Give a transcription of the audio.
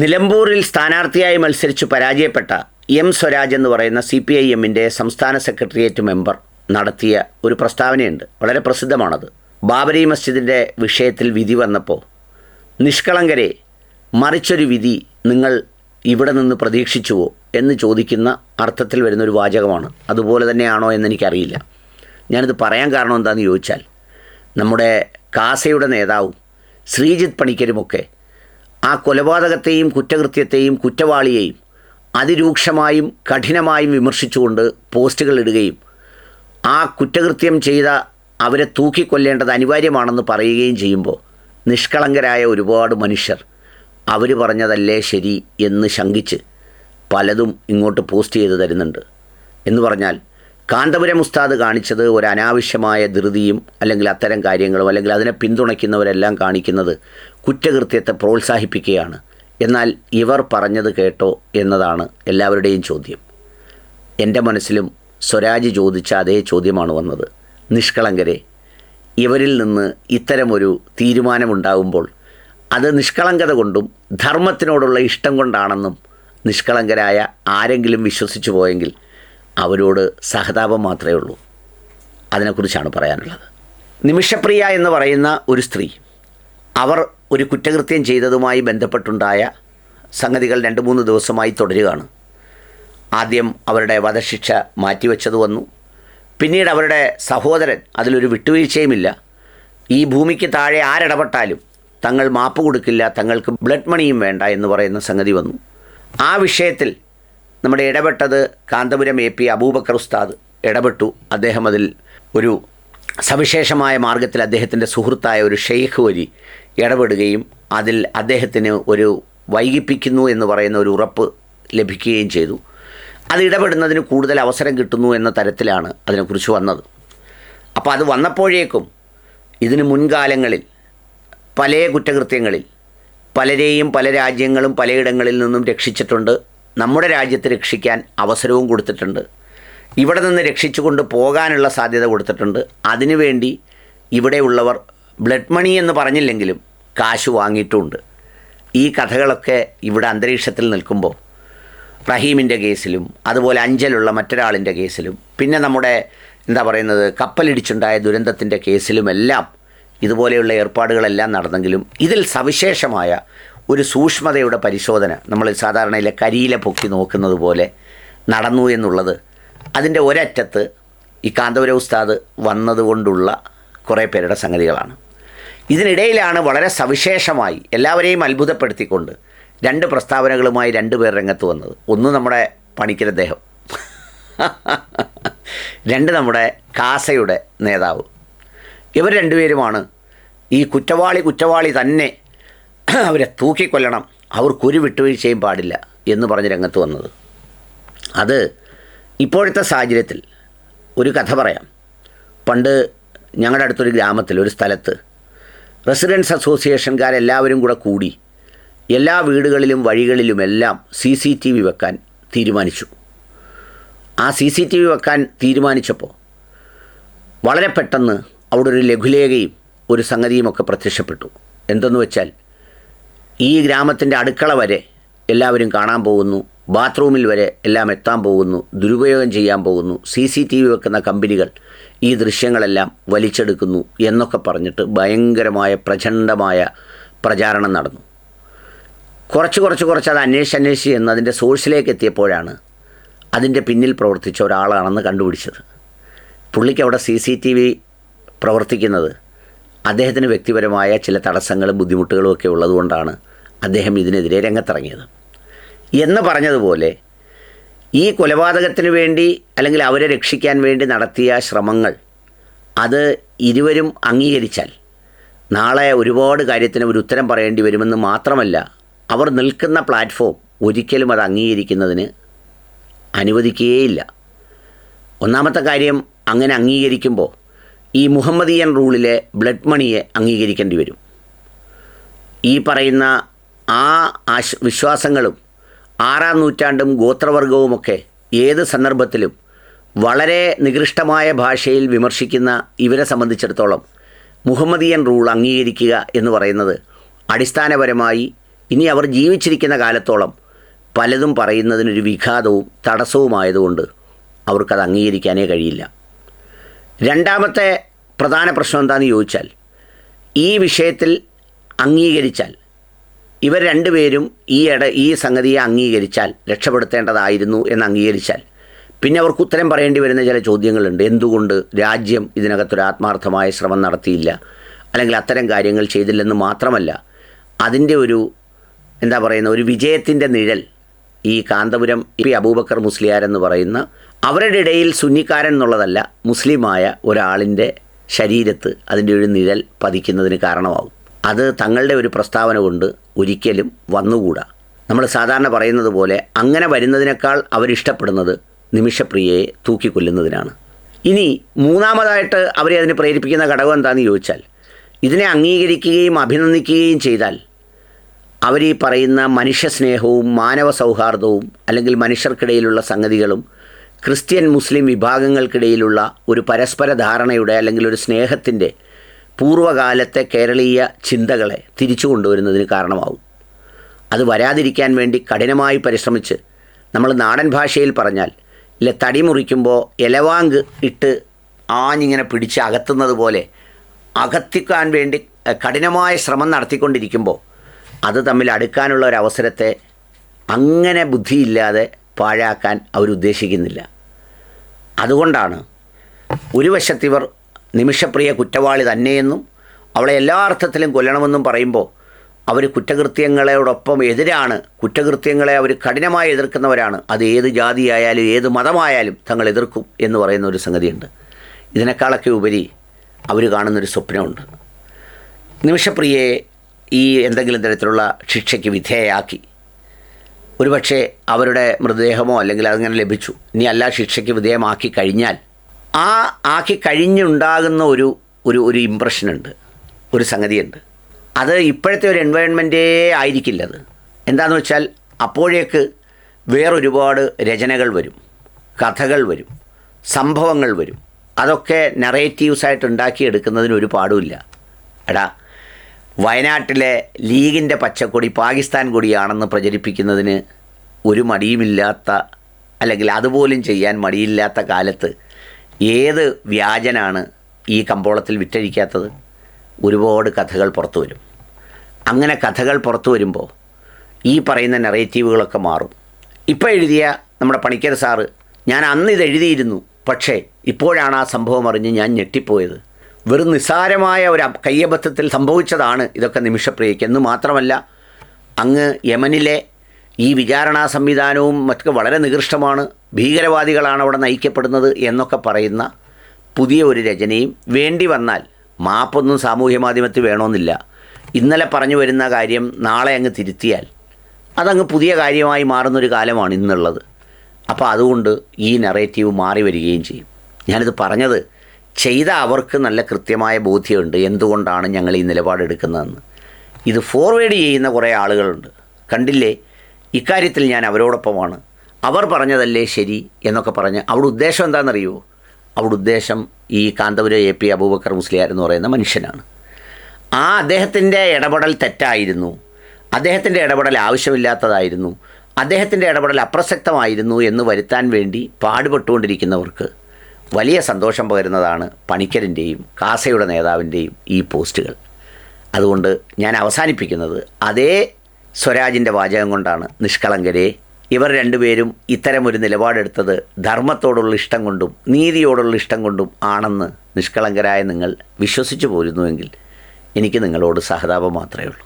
നിലമ്പൂരിൽ സ്ഥാനാർത്ഥിയായി മത്സരിച്ചു പരാജയപ്പെട്ട എം സ്വരാജ് എന്ന് പറയുന്ന സി പി ഐ എമ്മിന്റെ സംസ്ഥാന സെക്രട്ടേറിയറ്റ് മെമ്പർ നടത്തിയ ഒരു പ്രസ്താവനയുണ്ട്. വളരെ പ്രസിദ്ധമാണത്. ബാബരി മസ്ജിദിന്റെ വിഷയത്തിൽ വിധി വന്നപ്പോൾ നിഷ്കളങ്കരെ മറിച്ചൊരു വിധി നിങ്ങൾ ഇവിടെ നിന്ന് പ്രതീക്ഷിച്ചുവോ എന്ന് ചോദിക്കുന്ന അർത്ഥത്തിൽ വരുന്ന ഒരു വാചകമാണ്. അതുപോലെ തന്നെയാണോ എന്ന് എന്നെനിക്കറിയില്ല ഞാനിത് പറയാൻ കാരണം എന്താണെന്ന് ചോദിച്ചാൽ നമ്മുടെ കാസയുടെ നേതാവും ശ്രീജിത്ത് പണിക്കരുമൊക്കെ ആ കൊലപാതകത്തെയും കുറ്റകൃത്യത്തെയും കുറ്റവാളിയെയും അതിരൂക്ഷമായും കഠിനമായും വിമർശിച്ചുകൊണ്ട് പോസ്റ്റുകൾ ഇടുകയും ആ കുറ്റകൃത്യം ചെയ്ത അവരെ തൂക്കിക്കൊല്ലേണ്ടത് അനിവാര്യമാണെന്ന് പറയുകയും ചെയ്യുമ്പോൾ നിഷ്കളങ്കരായ ഒരുപാട് മനുഷ്യർ അവർ പറഞ്ഞതല്ലേ ശരി എന്ന് ശങ്കിച്ച് പലതും ഇങ്ങോട്ട് പോസ്റ്റ് ചെയ്ത് തരുന്നുണ്ട്. എന്ന് പറഞ്ഞാൽ കാന്തപുരം ഉസ്താദ് കാണിച്ചത് ഒരു അനാവശ്യമായ ധൃതിയും അല്ലെങ്കിൽ അത്തരം കാര്യങ്ങളും അല്ലെങ്കിൽ അതിനെ പിന്തുണയ്ക്കുന്നവരെല്ലാം കാണിക്കുന്നത് കുറ്റകൃത്യത്തെ പ്രോത്സാഹിപ്പിക്കുകയാണ്. എന്നാൽ ഇവർ പറഞ്ഞത് കേട്ടോ എന്നതാണ് എല്ലാവരുടെയും ചോദ്യം. എന്റെ മനസ്സിലും സ്വരാജ് ചോദിച്ച അതേ ചോദ്യമാണ് വന്നത്. നിഷ്കളങ്കരെ ഇവരിൽ നിന്ന് ഇത്തരമൊരു തീരുമാനമുണ്ടാകുമ്പോൾ അത് നിഷ്കളങ്കത കൊണ്ടും ധർമ്മത്തിനോടുള്ള ഇഷ്ടം കൊണ്ടാണെന്നും നിഷ്കളങ്കരായ ആരെങ്കിലും വിശ്വസിച്ചു പോയെങ്കിൽ അവരോട് സഹതാപം മാത്രമേ ഉള്ളൂ. അതിനെക്കുറിച്ചാണ് പറയാനുള്ളത്. നിമിഷപ്രിയ എന്ന് പറയുന്ന ഒരു സ്ത്രീ അവർ ഒരു കുറ്റകൃത്യം ചെയ്തതുമായി ബന്ധപ്പെട്ടുണ്ടായ സംഗതികൾ രണ്ട് മൂന്ന് ദിവസമായി തുടരുകയാണ്. ആദ്യം അവരുടെ വധശിക്ഷ മാറ്റിവെച്ചത് വന്നു. പിന്നീട് അവരുടെ സഹോദരൻ അതിലൊരു വിട്ടുവീഴ്ചയുമില്ല. ഈ ഭൂമിക്ക് താഴെ ആരിടപെട്ടാലും തങ്ങൾ മാപ്പ് കൊടുക്കില്ല തങ്ങൾക്ക് ബ്ലഡ് മണിയും വേണ്ട എന്ന് പറയുന്ന സംഗതി വന്നു. ആ വിഷയത്തിൽ നമ്മുടെ ഇടപെട്ടത് കാന്തപുരം എ പി അബൂബക്കർ ഉസ്താദ് ഇടപെട്ടു. അദ്ദേഹം അതിൽ ഒരു സവിശേഷമായ മാർഗത്തിൽ അദ്ദേഹത്തിന്റെ സുഹൃത്തായ ഒരു ഷെയ്ഖ് വരി ഇടപെടുകയും അതിൽ അദ്ദേഹത്തിന് ഒരു വൈകിപ്പിക്കുന്നു എന്ന് പറയുന്ന ഒരു ഉറപ്പ് ലഭിക്കുകയും ചെയ്തു. അത് ഇടപെടുന്നതിന് കൂടുതൽ അവസരം കിട്ടുന്നു എന്ന തരത്തിലാണ് അതിനെക്കുറിച്ച് വന്നത്. അപ്പോൾ അത് വന്നപ്പോഴേക്കും ഇതിന് മുൻകാലങ്ങളിൽ പല കുറ്റകൃത്യങ്ങളിൽ പലരെയും പല രാജ്യങ്ങളും പലയിടങ്ങളിൽ നിന്നും രക്ഷിച്ചിട്ടുണ്ട്. നമ്മുടെ രാജ്യത്തെ രക്ഷിക്കാൻ അവസരവും കൊടുത്തിട്ടുണ്ട്. ഇവിടെ നിന്ന് രക്ഷിച്ചുകൊണ്ട് പോകാനുള്ള സാധ്യത കൊടുത്തിട്ടുണ്ട്. അതിനുവേണ്ടി ഇവിടെയുള്ളവർ ബ്ലഡ് മണി എന്ന് പറഞ്ഞില്ലെങ്കിലും കാശ് വാങ്ങിയിട്ടുമുണ്ട് ഈ കഥകളൊക്കെ ഇവിടെ അന്തരീക്ഷത്തിൽ നിൽക്കുമ്പോൾ റഹീമിന്റെ കേസിലും അതുപോലെ അഞ്ചലുള്ള മറ്റൊരാളിന്റെ കേസിലും പിന്നെ നമ്മുടെ എന്താ പറയുന്നത് കപ്പലിടിച്ചുണ്ടായ ദുരന്തത്തിന്റെ കേസിലുമെല്ലാം ഇതുപോലെയുള്ള ഏർപ്പാടുകളെല്ലാം നടന്നെങ്കിലും ഇതിൽ സവിശേഷമായ ഒരു സൂക്ഷ്മതയുടെ പരിശോധന. നമ്മൾ സാധാരണയിലെ കരിയില പൊക്കി നോക്കുന്നത് പോലെ നടന്നു എന്നുള്ളത്. അതിന്റെ ഒരറ്റത്ത് ഈ കാന്തപുര ഉസ്താദ് വന്നതുകൊണ്ടുള്ള കുറേ പേരുടെ സംഗതികളാണ്. ഇതിനിടയിലാണ് വളരെ സവിശേഷമായി എല്ലാവരെയും അത്ഭുതപ്പെടുത്തിക്കൊണ്ട് രണ്ട് പ്രസ്താവനകളുമായി രണ്ട് പേർ രംഗത്ത് വന്നത്. ഒന്ന് നമ്മുടെ പണിക്കര ദേഹം രണ്ട് നമ്മുടെ കാസയുടെ നേതാവ്. ഇവർ രണ്ടുപേരുമാണ് ഈ കുറ്റവാളി കുറ്റവാളി തന്നെ അവരെ തൂക്കിക്കൊല്ലണം. അവർക്കൊരു വിട്ടുവീഴ്ചയും പാടില്ല എന്ന് പറഞ്ഞ് രംഗത്ത് വന്നത്. അത് ഇപ്പോഴത്തെ സാഹചര്യത്തിൽ ഒരു കഥ പറയാം. പണ്ട് ഞങ്ങളുടെ അടുത്തൊരു ഗ്രാമത്തിൽ ഒരു സ്ഥലത്ത് റെസിഡൻസ് അസോസിയേഷൻകാരെല്ലാവരും കൂടെ കൂടി എല്ലാ വീടുകളിലും വഴികളിലുമെല്ലാം സി സി ടി വി വെക്കാൻ തീരുമാനിച്ചു. ആ സി സി ടി വി വെക്കാൻ തീരുമാനിച്ചപ്പോൾ വളരെ പെട്ടെന്ന് അവിടെ ഒരു ലഘുലേഖയും ഒരു സംഗതിയുമൊക്കെ പ്രത്യക്ഷപ്പെട്ടു. എന്തെന്ന് വെച്ചാൽ ഈ ഗ്രാമത്തിന്റെ അടുക്കള വരെ എല്ലാവരും കാണാൻ പോകുന്നു. ബാത്റൂമിൽ വരെ എല്ലാം എത്താൻ പോകുന്നു. ദുരുപയോഗം ചെയ്യാൻ പോകുന്നു. സി സി ടി വി വെക്കുന്ന കമ്പനികൾ ഈ ദൃശ്യങ്ങളെല്ലാം വലിച്ചെടുക്കുന്നു എന്നൊക്കെ പറഞ്ഞിട്ട് ഭയങ്കരമായ പ്രചണ്ഡമായ പ്രചാരണം നടന്നു. കുറച്ച് കുറച്ച് കുറച്ച് അത് അന്വേഷിച്ച് അന്വേഷിച്ച് എന്ന് അതിന്റെ സോഴ്സിലേക്ക് എത്തിയപ്പോഴാണ് അതിന്റെ പിന്നിൽ പ്രവർത്തിച്ച ഒരാളാണെന്ന് കണ്ടുപിടിച്ചത്. പുള്ളിക്ക് അവിടെ സി സി ടി വി പ്രവർത്തിക്കുന്നത് അദ്ദേഹത്തിന് വ്യക്തിപരമായ ചില തടസ്സങ്ങളും ബുദ്ധിമുട്ടുകളും ഒക്കെ ഉള്ളതുകൊണ്ടാണ് അദ്ദേഹം ഇതിനെതിരെ രംഗത്തിറങ്ങിയത്. എന്ന് പറഞ്ഞതുപോലെ ഈ കൊലപാതകത്തിന് വേണ്ടി അല്ലെങ്കിൽ അവരെ രക്ഷിക്കാൻ വേണ്ടി നടത്തിയ ശ്രമങ്ങൾ അത് ഇരുവരും അംഗീകരിച്ചാൽ നാളെ ഒരുപാട് കാര്യത്തിന് ഒരു ഉത്തരം പറയേണ്ടി വരുമെന്ന് മാത്രമല്ല അവർ നിൽക്കുന്ന പ്ലാറ്റ്ഫോം ഒരിക്കലും അത് അംഗീകരിക്കുന്നതിന് അനുവദിക്കുകയില്ല ഒന്നാമത്തെ കാര്യം അങ്ങനെ അംഗീകരിക്കുമ്പോൾ ഈ മുഹമ്മദിയൻ റൂളിലെ ബ്ലഡ് മണിയെ അംഗീകരിക്കേണ്ടി വരും. ഈ പറയുന്ന ആ ആശ വിശ്വാസങ്ങളും ആറാം നൂറ്റാണ്ടും ഗോത്രവർഗവുമൊക്കെ ഏത് സന്ദർഭത്തിലും വളരെ നികൃഷ്ടമായ ഭാഷയിൽ വിമർശിക്കുന്ന ഇവരെ സംബന്ധിച്ചിടത്തോളം മുഹമ്മദിയൻ റൂൾ അംഗീകരിക്കുക എന്ന് പറയുന്നത് അടിസ്ഥാനപരമായി ഇനി അവർ ജീവിച്ചിരിക്കുന്ന കാലത്തോളം പലതും പറയുന്നതിനൊരു വിഘാതവും തടസ്സവുമായതുകൊണ്ട് അവർക്കത് അംഗീകരിക്കാനേ കഴിയില്ല. രണ്ടാമത്തെ പ്രധാന പ്രശ്നം എന്താണെന്ന് ചോദിച്ചാൽ ഈ വിഷയത്തിൽ അംഗീകരിച്ചാൽ ഇവർ രണ്ടുപേരും ഈ ഇട ഈ സംഗതിയെ അംഗീകരിച്ചാൽ രക്ഷപ്പെടുത്തേണ്ടതായിരുന്നു എന്ന് അംഗീകരിച്ചാൽ. പിന്നെ അവർക്ക് ഉത്തരം പറയേണ്ടി വരുന്ന ചില ചോദ്യങ്ങളുണ്ട്. എന്തുകൊണ്ട് രാജ്യം ഇതിനകത്തൊരു ആത്മാർത്ഥമായ ശ്രമം നടത്തിയില്ല? അല്ലെങ്കിൽ അത്തരം കാര്യങ്ങൾ ചെയ്തില്ലെന്ന് മാത്രമല്ല അതിന്റെ ഒരു എന്താ പറയുന്ന ഒരു വിജയത്തിന്റെ നിഴൽ ഈ കാന്തപുരം പി അബൂബക്കർ മുസ്ലിയാർ എന്ന് പറയുന്ന അവരുടെ ഇടയിൽ സുന്നിക്കാരൻ എന്നുള്ളതല്ല മുസ്ലിമായ ഒരാളിന്റെ ശരീരത്ത് അതിന്റെ ഒരു നിഴൽ പതിക്കുന്നതിന് കാരണമാവും. അത് തങ്ങളുടെ ഒരു പ്രസ്താവന കൊണ്ട് ഒരിക്കലും വന്നുകൂടാ. നമ്മൾ സാധാരണ പറയുന്നത് പോലെ അങ്ങനെ വരുന്നതിനേക്കാൾ അവരിഷ്ടപ്പെടുന്നത് നിമിഷപ്രിയയെ തൂക്കിക്കൊല്ലുന്നതിനാണ്. ഇനി മൂന്നാമതായിട്ട് അവരെ അതിന് പ്രേരിപ്പിക്കുന്ന ഘടകം എന്താണെന്ന് ചോദിച്ചാൽ ഇതിനെ അംഗീകരിക്കുകയും അഭിനന്ദിക്കുകയും ചെയ്താൽ അവർ ഈ പറയുന്ന മനുഷ്യസ്നേഹവും മാനവ സൗഹാർദ്ദവും അല്ലെങ്കിൽ മനുഷ്യർക്കിടയിലുള്ള സംഗതികളും ക്രിസ്ത്യൻ മുസ്ലിം വിഭാഗങ്ങൾക്കിടയിലുള്ള ഒരു പരസ്പര ധാരണയുടെ അല്ലെങ്കിൽ ഒരു സ്നേഹത്തിന്റെ പൂർവകാലത്തെ കേരളീയ ചിന്തകളെ തിരിച്ചു കൊണ്ടുവരുന്നതിന് കാരണമാവും. അത് വരാതിരിക്കാൻ വേണ്ടി കഠിനമായി പരിശ്രമിച്ച് നമ്മൾ നാടൻ ഭാഷയിൽ പറഞ്ഞാൽ ഇല്ല തടി മുറിക്കുമ്പോൾ ഇലവാങ്ക് ഇട്ട് ആഞ്ഞിങ്ങനെ പിടിച്ച് അകത്തുന്നത് പോലെ അകത്തിക്കാൻ വേണ്ടി കഠിനമായ ശ്രമം നടത്തിക്കൊണ്ടിരിക്കുമ്പോൾ അത് തമ്മിൽ അടുക്കാനുള്ള ഒരു അവസരത്തെ അങ്ങനെ ബുദ്ധിയില്ലാതെ പാഴാക്കാൻ അവരുദ്ദേശിക്കുന്നില്ല അതുകൊണ്ടാണ് ഒരു വശത്തിവർ നിമിഷപ്രിയ കുറ്റവാളി തന്നെയെന്നും അവളെ എല്ലാ അർത്ഥത്തിലും കൊല്ലണമെന്നും പറയുമ്പോൾ അവർ കുറ്റകൃത്യങ്ങളോടൊപ്പം എതിരാണ്. കുറ്റകൃത്യങ്ങളെ അവർ കഠിനമായി എതിർക്കുന്നവരാണ്. അത് ഏത് ജാതിയായാലും ഏത് മതമായാലും തങ്ങൾ എതിർക്കും എന്ന് പറയുന്ന ഒരു സംഗതിയുണ്ട്. ഇതിനേക്കാളൊക്കെ ഉപരി അവർ കാണുന്നൊരു സ്വപ്നമുണ്ട്. നിമിഷപ്രിയയെ ഈ എന്തെങ്കിലും തരത്തിലുള്ള ശിക്ഷയ്ക്ക് വിധേയയാക്കി. ഒരുപക്ഷെ അവരുടെ മൃതദേഹമോ അല്ലെങ്കിൽ അതങ്ങനെ ലഭിച്ചു. ഇനി അല്ല ശിക്ഷയ്ക്ക് വിധേയമാക്കി കഴിഞ്ഞാൽ ആ ആക്കി കഴിഞ്ഞുണ്ടാകുന്ന ഒരു ഒരു ഒരു ഇമ്പ്രഷനുണ്ട് ഒരു സംഗതിയുണ്ട്. അത് ഇപ്പോഴത്തെ ഒരു എൻവയോൺമെന്റേ ആയിരിക്കില്ല അത്. എന്താണെന്ന് വെച്ചാൽ അപ്പോഴേക്ക് വേറൊരുപാട് രചനകൾ വരും. കഥകൾ വരും. സംഭവങ്ങൾ വരും. അതൊക്കെ നറേറ്റീവ്സായിട്ട് ഉണ്ടാക്കിയെടുക്കുന്നതിന് ഒരു പാടുമില്ല. എടാ വയനാട്ടിലെ ലീഗിന്റെ പച്ചക്കൊടി പാകിസ്ഥാൻ കൊടിയാണെന്ന് പ്രചരിപ്പിക്കുന്നതിന് ഒരു മടിയുമില്ലാത്ത അല്ലെങ്കിൽ അതുപോലും ചെയ്യാൻ മടിയില്ലാത്ത കാലത്ത് ഏത് വ്യാജനാണ് ഈ കമ്പോളത്തിൽ വിറ്റഴിക്കാത്തത്? ഒരുപാട് കഥകൾ പുറത്തു വരും. അങ്ങനെ കഥകൾ പുറത്തു വരുമ്പോൾ ഈ പറയുന്ന നെറേറ്റീവുകളൊക്കെ മാറും. ഇപ്പോൾ എഴുതിയ നമ്മുടെ പണിക്കർ സാറ് ഞാൻ അന്ന് ഇത് എഴുതിയിരുന്നു പക്ഷേ ഇപ്പോഴാണ് ആ സംഭവം അറിഞ്ഞ് ഞാൻ ഞെട്ടിപ്പോയത്. വെറും നിസ്സാരമായ ഒരു കയ്യബദ്ധത്തിൽ സംഭവിച്ചതാണ് ഇതൊക്കെ നിമിഷപ്രിയയ്ക്ക്. എന്ന് മാത്രമല്ല അങ്ങ് യമനിലെ ഈ വിചാരണാ സംവിധാനവും മറ്റൊക്കെ വളരെ നികൃഷ്ടമാണ്. ഭീകരവാദികളാണ് അവിടെ നയിക്കപ്പെടുന്നത് എന്നൊക്കെ പറയുന്ന പുതിയ ഒരു രചനയും വേണ്ടി വന്നാൽ മാപ്പൊന്നും സാമൂഹ്യ മാധ്യമത്തിൽ വേണമെന്നില്ല ഇന്നലെ പറഞ്ഞു വരുന്ന കാര്യം നാളെ അങ്ങ് തിരുത്തിയാൽ അതങ്ങ് പുതിയ കാര്യമായി മാറുന്നൊരു കാലമാണ് ഇന്നുള്ളത്. അപ്പോൾ അതുകൊണ്ട് ഈ നെറേറ്റീവ് മാറി വരികയും ചെയ്യും. ഞാനിത് പറഞ്ഞത് ചെയ്ത അവർക്ക് നല്ല കൃത്യമായ ബോധ്യമുണ്ട്. എന്തുകൊണ്ടാണ് ഞങ്ങൾ ഈ നിലപാടെടുക്കുന്നതെന്ന്. ഇത് ഫോർവേഡ് ചെയ്യുന്ന കുറേ ആളുകളുണ്ട്. കണ്ടില്ലേ? ഇക്കാര്യത്തിൽ ഞാൻ അവരോടൊപ്പമാണ്. അവർ പറഞ്ഞതല്ലേ ശരി എന്നൊക്കെ പറഞ്ഞ് അവിടെ ഉദ്ദേശം എന്താണെന്നറിയുമോ അവിടെ ഉദ്ദേശം ഈ കാന്തപുര എ പി അബൂബക്കർ മുസ്ലിയാർ എന്ന് പറയുന്ന മനുഷ്യനാണ്. ആ അദ്ദേഹത്തിന്റെ ഇടപെടൽ തെറ്റായിരുന്നു. അദ്ദേഹത്തിന്റെ ഇടപെടൽ ആവശ്യമില്ലാത്തതായിരുന്നു. അദ്ദേഹത്തിന്റെ ഇടപെടൽ അപ്രസക്തമായിരുന്നു എന്ന് വരുത്താൻ വേണ്ടി പാടുപെട്ടുകൊണ്ടിരിക്കുന്നവർക്ക് വലിയ സന്തോഷം പകരുന്നതാണ് പണിക്കരന്റെയും കാസയുടെ നേതാവിന്റെയും ഈ പോസ്റ്റുകൾ. അതുകൊണ്ട് ഞാൻ അവസാനിപ്പിക്കുന്നത് അതേ സ്വരാജിന്റെ വാചകം കൊണ്ടാണ്. നിഷ്കളങ്കരെ ഇവർ രണ്ടുപേരും ഇത്തരമൊരു നിലപാടെടുത്തത് ധർമ്മത്തോടുള്ള ഇഷ്ടം കൊണ്ടും നീതിയോടുള്ള ഇഷ്ടം കൊണ്ടും ആണെന്ന് നിഷ്കളങ്കരായ നിങ്ങൾ വിശ്വസിച്ചു പോരുന്നുവെങ്കിൽ എനിക്ക് നിങ്ങളോട് സഹതാപം മാത്രമേ ഉള്ളൂ.